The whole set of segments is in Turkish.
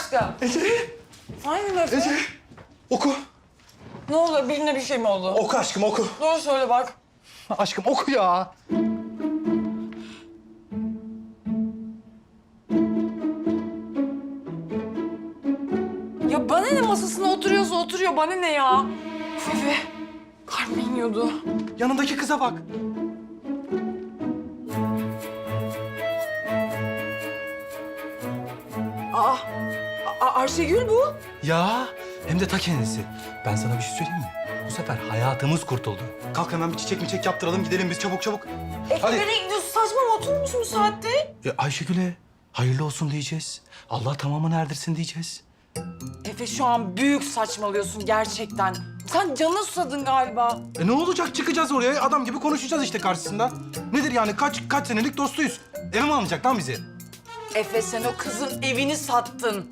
aşkım. Ece, Efendim Efe? Ece. Oku. Ne oldu? Birine bir şey mi oldu? Oku aşkım oku. Doğru söyle bak. Aşkım oku ya. Ya bana ne masasına oturuyorsa oturuyor. Bana ne ya? Üf, Efe. Kalbime iniyordu. Yanındaki kıza bak. Aa, A- Ayşegül bu. Ya hem de ta kendisi. Ben sana bir şey söyleyeyim mi? Bu sefer hayatımız kurtuldu. Kalk hemen bir çiçek miçek yaptıralım gidelim biz çabuk çabuk. Efe Hadi. nereye gidiyorsun? Saçma mı? Oturur musun bu saatte? E, Ayşegül'e hayırlı olsun diyeceğiz. Allah tamamını erdirsin diyeceğiz. Efe şu an büyük saçmalıyorsun gerçekten. Sen canına susadın galiba. E ne olacak çıkacağız oraya adam gibi konuşacağız işte karşısında. Nedir yani kaç kaç senelik dostuyuz. Eve mi almayacak lan bizi? Efe sen o kızın evini sattın.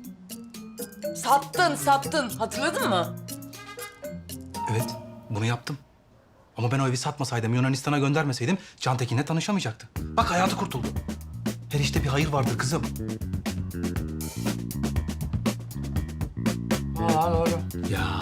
Sattın, sattın. Hatırladın mı? Evet bunu yaptım. Ama ben o evi satmasaydım, Yunanistan'a göndermeseydim Can Tekin'le tanışamayacaktı. Bak hayatı kurtuldu. Her işte bir hayır vardır kızım. Aa doğru. Ya